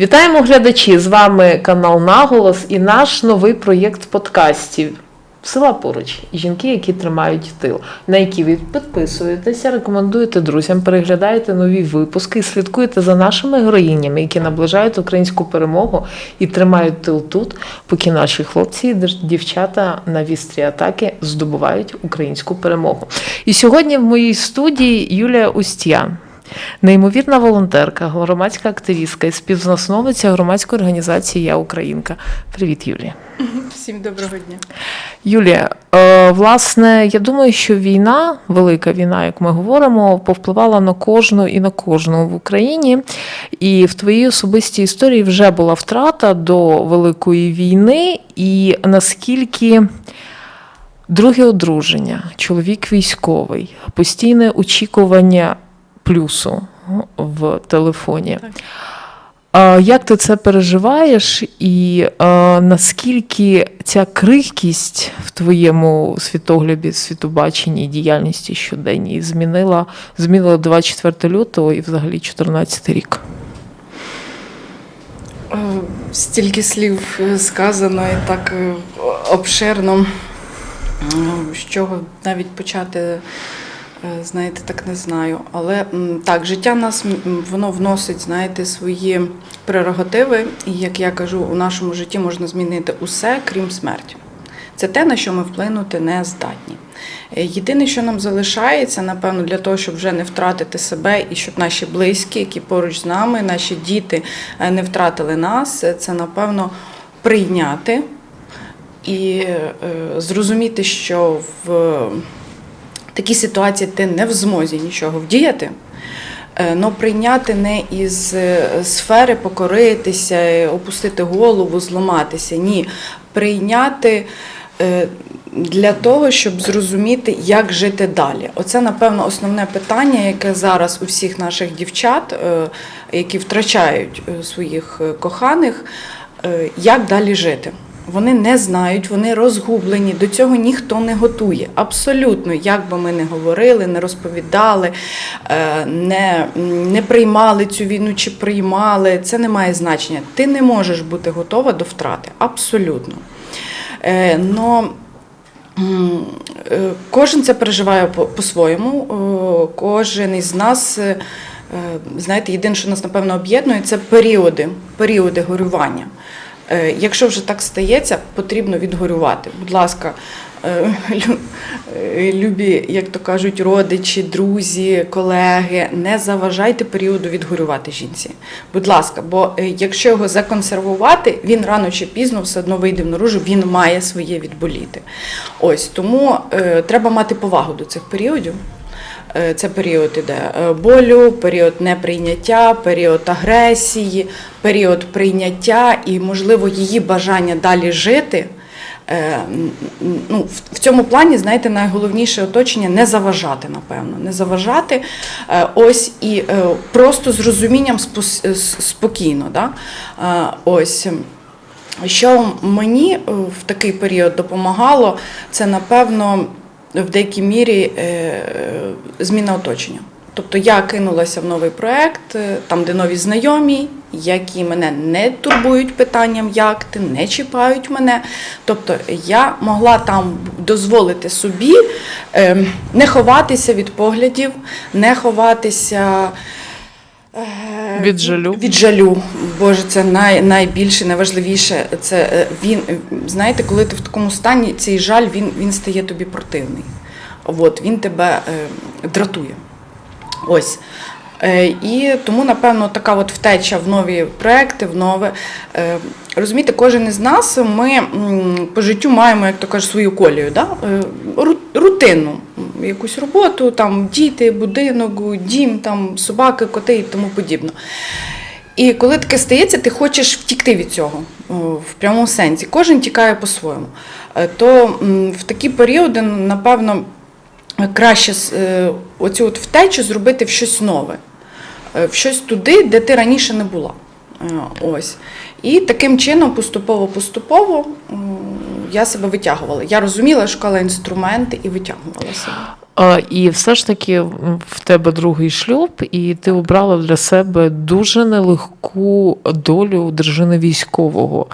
Вітаємо глядачі! З вами канал Наголос і наш новий проєкт подкастів. Села поруч жінки, які тримають тил, на які ви підписуєтеся, рекомендуєте друзям, переглядаєте нові випуски слідкуєте за нашими героїнями, які наближають українську перемогу і тримають тил тут, поки наші хлопці і дівчата на вістрі атаки здобувають українську перемогу. І сьогодні в моїй студії Юлія Устьян. Неймовірна волонтерка, громадська активістка і співзасновниця громадської організації Я Українка. Привіт, Юлія. Всім доброго дня. Юлія, е, власне, я думаю, що війна, велика війна, як ми говоримо, повпливала на кожну і на кожну в Україні. І в твоїй особистій історії вже була втрата до великої війни, і наскільки. Друге одруження, чоловік військовий, постійне очікування плюсу в телефоні. Так. Як ти це переживаєш, і а, наскільки ця крихкість в твоєму світогляді, світобаченні і діяльності щоденній змінила, змінила 24 лютого і взагалі 14 рік? Е, Стільки слів е, сказано і так е, обширно, з чого навіть почати, знаєте, так не знаю. Але так, життя нас воно вносить, знаєте, свої прерогативи, і як я кажу, у нашому житті можна змінити усе, крім смерті. Це те, на що ми вплинути не здатні. Е, Єдине, що нам залишається, напевно, для того, щоб вже не втратити себе і щоб наші близькі, які поруч з нами, наші діти е, не втратили нас, е, це напевно прийняти і е, зрозуміти, що в такій ситуації ти не в змозі нічого вдіяти. Но прийняти не із е, сфери покоритися, е, опустити голову, зламатися. Ні, прийняти е, для того, щоб зрозуміти, як жити далі. Оце, напевно, основне питання, яке зараз у всіх наших дівчат, е, які втрачають е, своїх е, коханих, е, як далі жити. Вони не знають, вони розгублені, до цього ніхто не готує. Абсолютно, як би ми не говорили, не розповідали, е, не, не приймали цю війну чи приймали, це не має значення. Ти не можеш бути готова до втрати. Абсолютно. Е, Но е, кожен це переживає по- по-своєму. Кожен із нас, знаєте, єдине, що нас напевно об'єднує, це періоди, періоди горювання. Е, Якщо вже так стається, потрібно відгорювати. Будь ласка, е, е, любі, як то кажуть, родичі, друзі, колеги, не заважайте періоду відгорювати жінці. Будь ласка, бо якщо його законсервувати, він рано чи пізно все одно вийде в наружу, він має своє відболіти. Ось тому треба мати повагу до цих періодів. Е, Це період іде е, болю, період неприйняття, період агресії, період прийняття і, можливо, її бажання далі жити. Е, Ну, в- цьому плані, знаєте, найголовніше оточення не заважати, напевно. Не заважати. Ось і просто з розумінням спокійно. Да? Ось. Що мені в такий період допомагало, це напевно в деякій мірі е, зміна оточення. Тобто я кинулася в новий проект, е, там, де нові знайомі, які мене не турбують питанням, як ти, не чіпають мене. Тобто я могла там дозволити собі е, не ховатися від поглядів, не ховатися. Від жалю. Від жалю. Боже, це най, найбільше, найважливіше. Це він, знаєте, коли ти в такому стані, цей жаль він, він стає тобі противний. От, він тебе е, дратує. Ось. Е, І тому, напевно, така от втеча в нові проекти, в нове. Е, Розумієте, кожен із нас ми по життю маємо, як то кажуть, свою колію, да? Е, ру- якусь роботу, там діти, будинок, дім, там собаки, коти і тому подібне. І коли таке стається, ти хочеш втікти від цього в прямому сенсі. Кожен тікає по-своєму. То в такі періоди, напевно, краще е, оцю от втечу зробити в щось нове, е, в щось туди, де ти раніше не була. Е, Ось. І таким чином, поступово-поступово я себе витягувала. Я розуміла, шкала інструменти і витягувала себе. І все ж таки в тебе другий шлюб, і ти обрала для себе дуже нелегку долю дружини військового.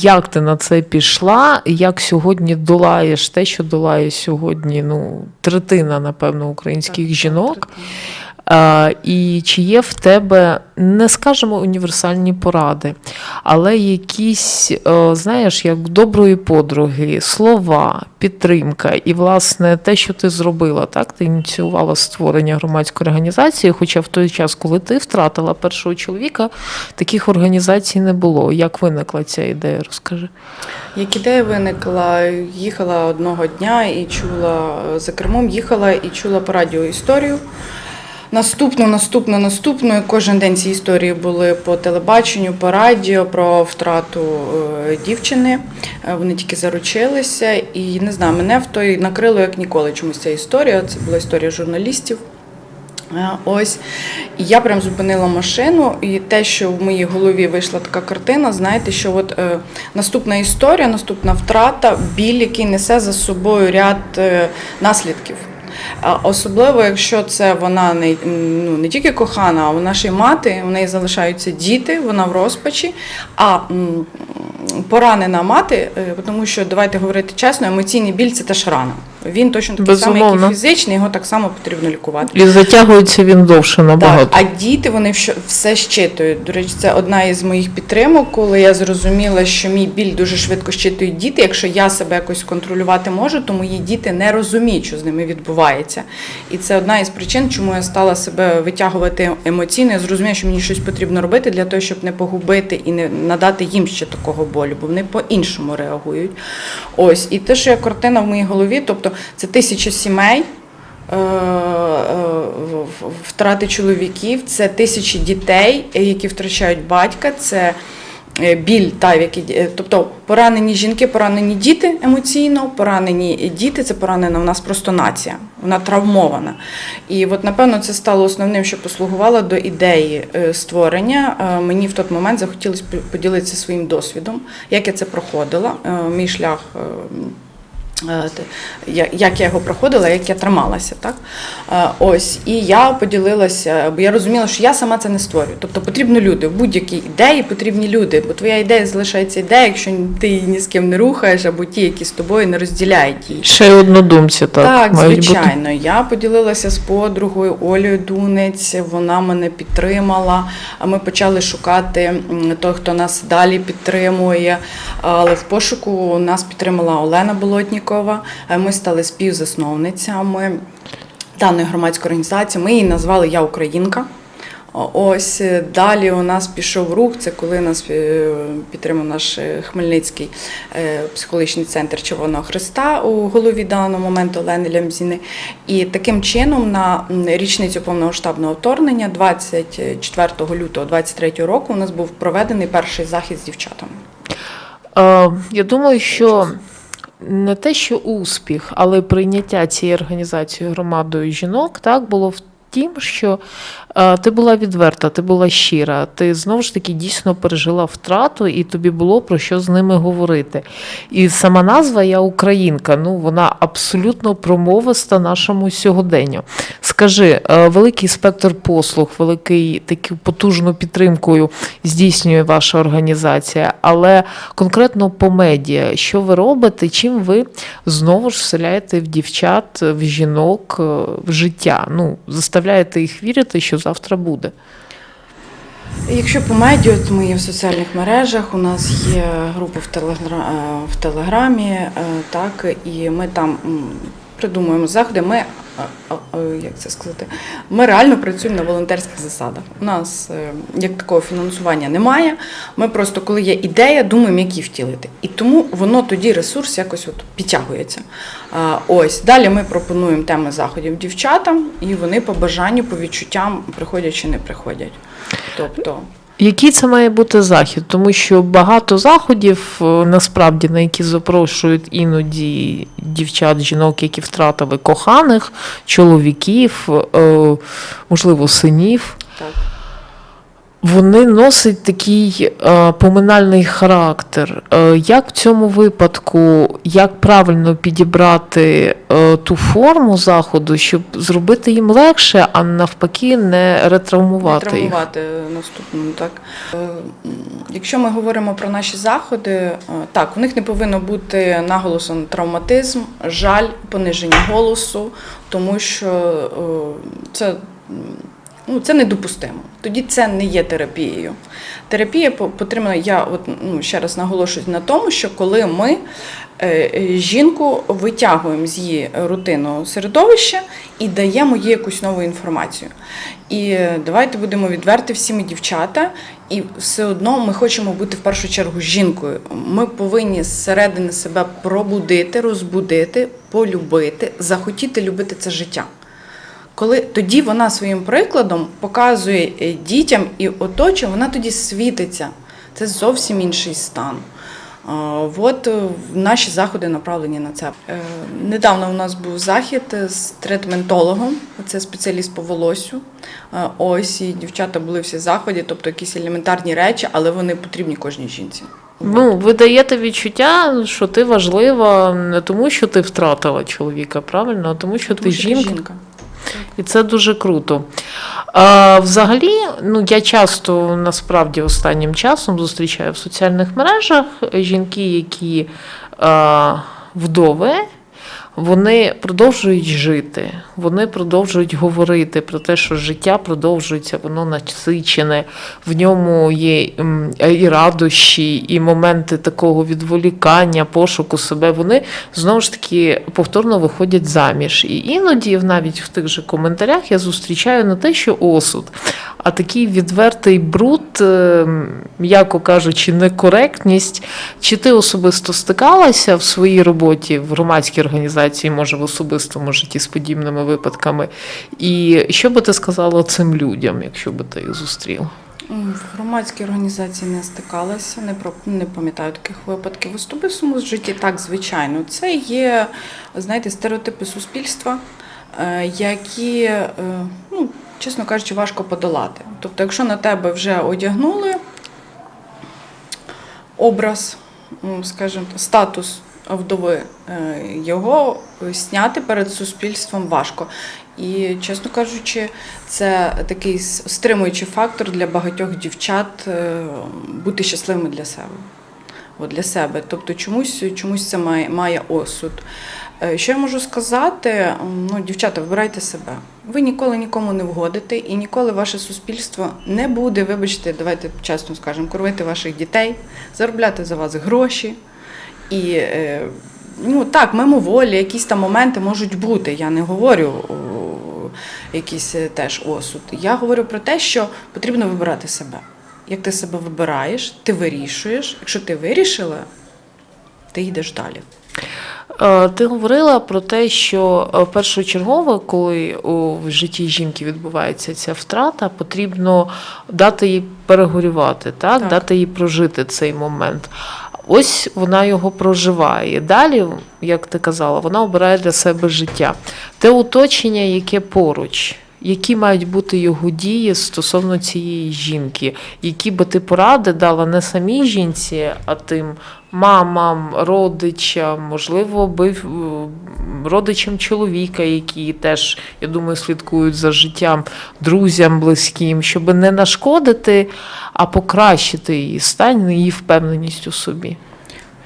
Як ти на це пішла? Як сьогодні долаєш те, що долає сьогодні ну, третина, напевно, українських жінок? А, І чи є в тебе, не скажемо універсальні поради, але якісь, е, знаєш, як доброї подруги, слова, підтримка, і, власне, те, що ти зробила, так? Ти ініціювала створення громадської організації, хоча в той час, коли ти втратила першого чоловіка, таких організацій не було. Як виникла ця ідея? Розкажи. Як ідея виникла, їхала одного дня і чула е, за кермом, їхала і чула по радіо історію. Наступну, наступну, наступну. І Кожен день ці історії були по телебаченню, по радіо про втрату е, дівчини. Е, Вони тільки заручилися, і не знаю, мене в той накрило як ніколи чомусь ця історія. Це була історія журналістів. Е, Ось я прям зупинила машину, і те, що в моїй голові вийшла така картина, знаєте, що от е, наступна історія, наступна втрата, біль, який несе за собою ряд е, наслідків. Особливо, якщо це вона не, ну, не тільки кохана, а вона ще й мати, у неї залишаються діти, вона в розпачі. А поранена мати, е, тому що давайте говорити чесно, емоційний біль це теж рана. Він точно такий самий, як і фізичний, його так само потрібно лікувати. І затягується він довше набагато. Так, а діти вони все щитують. До речі, це одна із моїх підтримок, коли я зрозуміла, що мій біль дуже швидко щитують діти. Якщо я себе якось контролювати можу, то мої діти не розуміють, що з ними відбувається. І це одна із причин, чому я стала себе витягувати емоційно. Я зрозуміла, що мені щось потрібно робити для того, щоб не погубити і не надати їм ще такого болю, бо вони по-іншому реагують. Ось, і те, що я картина в моїй голові, тобто це тисяча сімей. е, е, Втрати чоловіків, це тисячі дітей, які втрачають батька, це е, біль, та, е, тобто поранені жінки, поранені діти емоційно, поранені діти це поранена в нас просто нація, вона травмована. І от, напевно, це стало основним, що послугувало до ідеї створення. Мені в той момент захотілося поділитися своїм досвідом, як я це проходила, мій шлях. Е, як я його проходила, як я трималася. Так? Е, Ось, і я поділилася, бо я розуміла, що я сама це не створюю. Тобто потрібні люди. В будь-якій ідеї потрібні люди, бо твоя ідея залишається ідея, якщо ти її ні з ким не рухаєш, або ті, які з тобою не розділяють її. Ще й однодумці, так, Так, мають бути. звичайно. Я поділилася з подругою Олею Дунець. Вона мене підтримала. Ми почали шукати той, хто нас далі підтримує. Але в пошуку нас підтримала Олена Болотнікова. Е, Ми стали співзасновницями даної громадської організації. Ми її назвали Я Українка. Ось е, далі у нас пішов рух. Це коли нас е, підтримав наш Хмельницький психологічний центр Червоного Христа у голові даного моменту Олени Лямзіни. І таким чином на річницю повномасштабного вторгнення, 24 лютого 23 року, у нас був проведений перший захід з дівчатами. Я думаю, що не те, що успіх, але прийняття цієї організації громадою жінок так було в тім, що е, ти була відверта, ти була щира, ти знову ж таки дійсно пережила втрату, і тобі було про що з ними говорити. І сама назва Я Українка, ну вона абсолютно промовиста нашому сьогоденню. Скажи, е, великий спектр послуг, великий таку потужну підтримкою здійснює ваша організація, але конкретно по медіа, що ви робите, чим ви знову ж вселяєте в дівчат, в жінок, е, в життя? Ну, заставляєте їх вірити, що завтра буде. Якщо по медіа, то ми є в соціальних мережах. У нас є група в, телегра... е, в Телеграмі, е, так, і ми там придумуємо заходи. Ми, як це сказати, ми реально працюємо на волонтерських засадах. У нас е, як такого фінансування немає. Ми просто, коли є ідея, думаємо, як її втілити. І тому воно тоді ресурс якось от підтягується. Ось далі ми пропонуємо теми заходів дівчатам, і вони по бажанню, по відчуттям приходять чи не приходять. Тобто. Який це має бути захід? Тому що багато заходів, е, насправді, на які запрошують іноді дівчат, жінок, які втратили коханих, чоловіків, е, можливо, синів. Так. Вони носять такий е, поминальний характер. Е, як в цьому випадку, як правильно підібрати е, ту форму заходу, щоб зробити їм легше, а навпаки, не Не ретравмувати їх? травмувати наступному, так. Е, Якщо ми говоримо про наші заходи, е, так, у них не повинно бути наголосом травматизм, жаль, пониження голосу, тому що е, це, ну, це недопустимо. Тоді це не є терапією. Терапія по- потрібна, я от, ну, ще раз наголошую на тому, що коли ми е, е, жінку витягуємо з її рутинного середовища і даємо їй якусь нову інформацію. І е, давайте будемо відверти всі ми дівчата, і все одно ми хочемо бути в першу чергу жінкою. Ми повинні зсередини себе пробудити, розбудити, полюбити, захотіти любити це життя. Коли тоді вона своїм прикладом показує е, дітям і оточує, вона тоді світиться. Це зовсім інший стан. От е, наші заходи направлені на це. Е, Недавно у нас був захід з третментологом, це спеціаліст по волосю. Ось і дівчата були всі заході, тобто якісь елементарні речі, але вони потрібні кожній жінці. Ну, ви даєте відчуття, що ти важлива не тому, що ти втратила чоловіка, правильно, а тому, що Тому ти що жінка. жінка. І це дуже круто. Взагалі, ну я часто насправді останнім часом зустрічаю в соціальних мережах жінки, які а, вдови. Вони продовжують жити, вони продовжують говорити про те, що життя продовжується, воно насичене, в ньому є і радощі, і моменти такого відволікання, пошуку себе. Вони знову ж таки повторно виходять заміж. І іноді, навіть в тих же коментарях, я зустрічаю не те, що осуд, а такий відвертий бруд, е, м'яко кажучи, некоректність. Чи ти особисто стикалася в своїй роботі в громадській організації, може в особистому житті з подібними випадками? І що би ти сказала цим людям, якщо би ти їх зустріла? В громадській організації не стикалася, не про не пам'ятаю таких випадків. В особистому житті так, звичайно. Це є, знаєте, стереотипи суспільства, е, які, е, ну, чесно кажучи, важко подолати. Тобто, якщо на тебе вже одягнули образ, скажімо, статус вдови, е, його зняти перед суспільством важко. І, чесно кажучи, це такий стримуючий фактор для багатьох дівчат е, бути щасливими для себе. От для себе. Тобто чомусь, чомусь це має, має осуд. Е, Що я можу сказати? Ну, дівчата, вибирайте себе. Ви ніколи нікому не вгодите, і ніколи ваше суспільство не буде, вибачте, давайте чесно скажемо, кормити ваших дітей, заробляти за вас гроші. І е, ну так, мимоволі, якісь там моменти можуть бути. Я не говорю якийсь е, теж осуд. Я говорю про те, що потрібно вибирати себе. Як ти себе вибираєш, ти вирішуєш. Якщо ти вирішила, ти йдеш далі. Е, Ти говорила про те, що першочергово, коли у в житті жінки відбувається ця втрата, потрібно дати їй перегорювати, так? Так. дати їй прожити цей момент. Ось вона його проживає. Далі, як ти казала, вона обирає для себе життя. Те оточення, яке поруч. Які мають бути його дії стосовно цієї жінки, які би ти поради дала не самій жінці, а тим мамам, родичам, можливо, би е, родичам чоловіка, які теж, я думаю, слідкують за життям, друзям близьким, щоб не нашкодити, а покращити її стан, її впевненість у собі.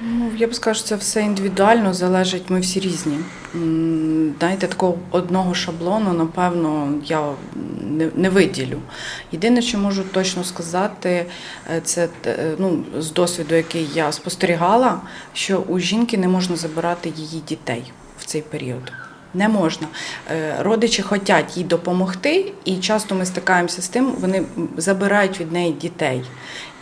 Ну, я б що це все індивідуально залежить, ми всі різні. Знаєте, такого одного шаблону, напевно, я не, не виділю. Єдине, що можу точно сказати, е, це е, ну, з досвіду, який я спостерігала, що у жінки не можна забирати її дітей в цей період. Не можна. Е, Родичі хочуть їй допомогти, і часто ми стикаємося з тим, вони забирають від неї дітей.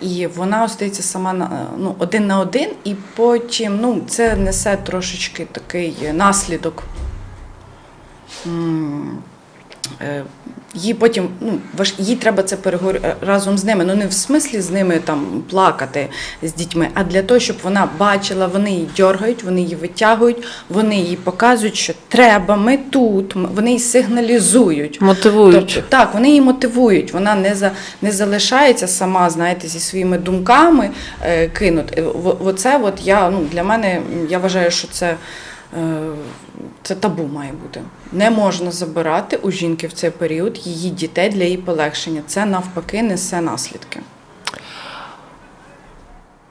І вона остається сама на ну, один на один, і потім ну, це несе трошечки такий наслідок. Е, Їй потім ну, важ, їй треба це переговорити разом з ними. Ну не в смислі з ними там плакати з дітьми, а для того, щоб вона бачила, вони її дергають, вони її витягують, вони їй показують, що треба, ми тут, вони їй сигналізують. Мотивують. Тобто, так, вони її мотивують. Вона не за не залишається сама, знаєте, зі своїми думками е, кинути. В- Оце от я ну для мене я вважаю, що це. Е, Це табу має бути. Не можна забирати у жінки в цей період її дітей для її полегшення. Це навпаки несе наслідки.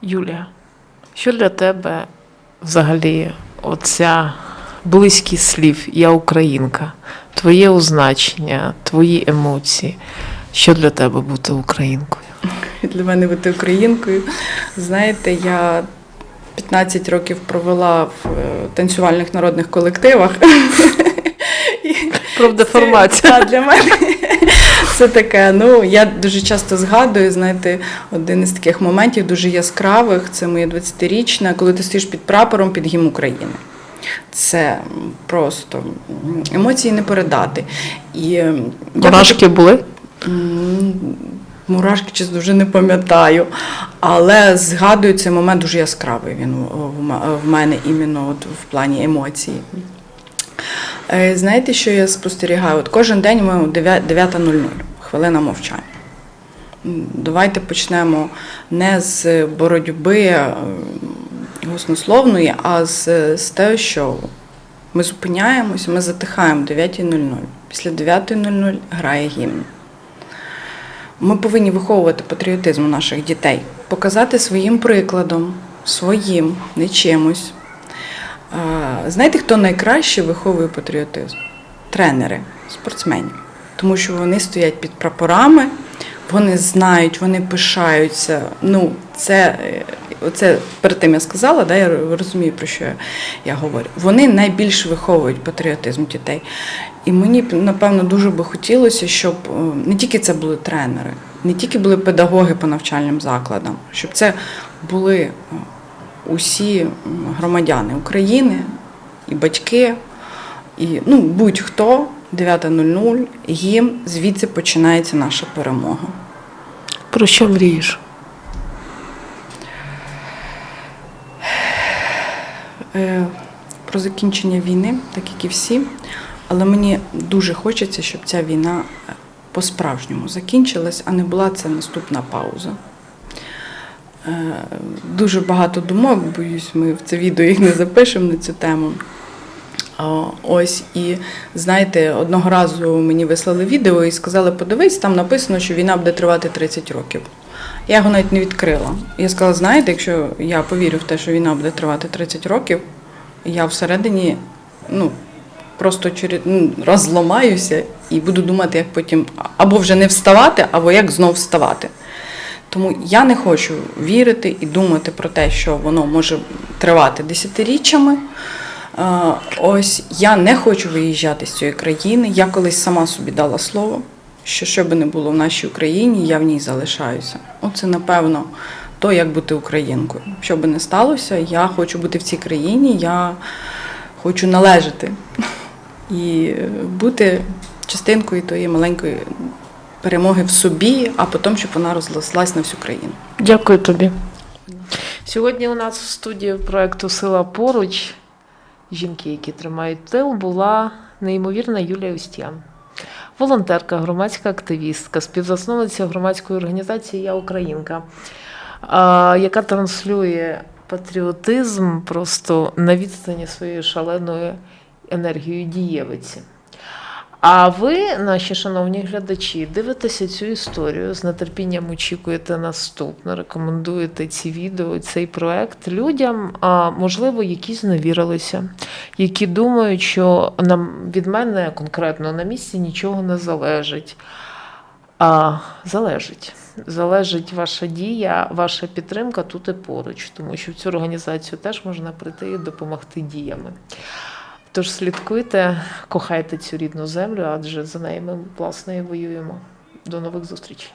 Юлія, що для тебе взагалі оця близькість слів Я українка, твоє означення, твої емоції? Що для тебе бути українкою? Для мене бути українкою. Знаєте, я 15 років провела в е, танцювальних народних колективах. Про деформацію. Для мене це таке. Ну я дуже часто згадую, знаєте, один із таких моментів дуже яскравих. Це моє 20-річне, коли ти стоїш під прапором під гімн України. Це просто емоції не передати. І Мурашки були? Мурашки чесно вже не пам'ятаю, але згадую цей момент дуже яскравий він в- мене іменно от в плані емоцій. Е, Знаєте, що я спостерігаю? От кожен день ми о 9 9.00, хвилина мовчання. Давайте почнемо не з боротьби е, гуснословної, а з, з того, що ми зупиняємося, ми затихаємо о 9.00. Після 9.00 грає гімн. Ми повинні виховувати патріотизм у наших дітей, показати своїм прикладом, своїм, не чимось. Знаєте, хто найкраще виховує патріотизм? Тренери, спортсмени. Тому що вони стоять під прапорами, вони знають, вони пишаються. Ну, це, е, оце перед тим я сказала, да, я розумію, про що я, говорю. Вони найбільш виховують патріотизм дітей. І мені напевно дуже би хотілося, щоб е, не тільки це були тренери, не тільки були педагоги по навчальним закладам, щоб це були е, усі громадяни України, і батьки, і ну, будь-хто 9.00, гімн, звідси починається наша перемога. Про що мрієш? Про закінчення війни, так як і всі. Але мені дуже хочеться, щоб ця війна е, по-справжньому закінчилась, а не була це наступна пауза. Е, Дуже багато думок, боюсь, ми в це відео їх не запишемо на цю тему. Ось і знаєте, одного разу мені вислали відео і сказали: подивись, там написано, що війна буде тривати 30 років. Я його навіть не відкрила. Я сказала: знаєте, якщо я повірю в те, що війна буде тривати 30 років, я всередині ну, просто через, ну, розламаюся і буду думати, як потім або вже не вставати, або як знов вставати. Тому я не хочу вірити і думати про те, що воно може тривати десятиріччями. Ось я не хочу виїжджати з цієї країни. Я колись сама собі дала слово, що що би не було в нашій Україні, я в ній залишаюся. Оце, напевно, то, як бути українкою. Що би не сталося, я хочу бути в цій країні, я хочу належати і бути частинкою тої маленької перемоги в собі, а потім, щоб вона розрослась на всю країну. Дякую тобі. Сьогодні у нас в студії проекту Сила поруч жінки, які тримають тил, була неймовірна Юлія Устян. Волонтерка, громадська активістка, співзасновниця громадської організації Я Українка, яка транслює патріотизм просто на відстані своєї шаленої енергії дієвиці. А ви, наші шановні глядачі, дивитеся цю історію, з нетерпінням очікуєте наступне, рекомендуєте ці відео, цей проект людям, а можливо, які зневірилися, які думають, що нам від мене конкретно на місці нічого не залежить. А залежить. Залежить ваша дія, ваша підтримка тут і поруч, тому що в цю організацію теж можна прийти і допомогти діями. Тож слідкуйте, кохайте цю рідну землю, адже за неї ми власне і воюємо. До нових зустрічей.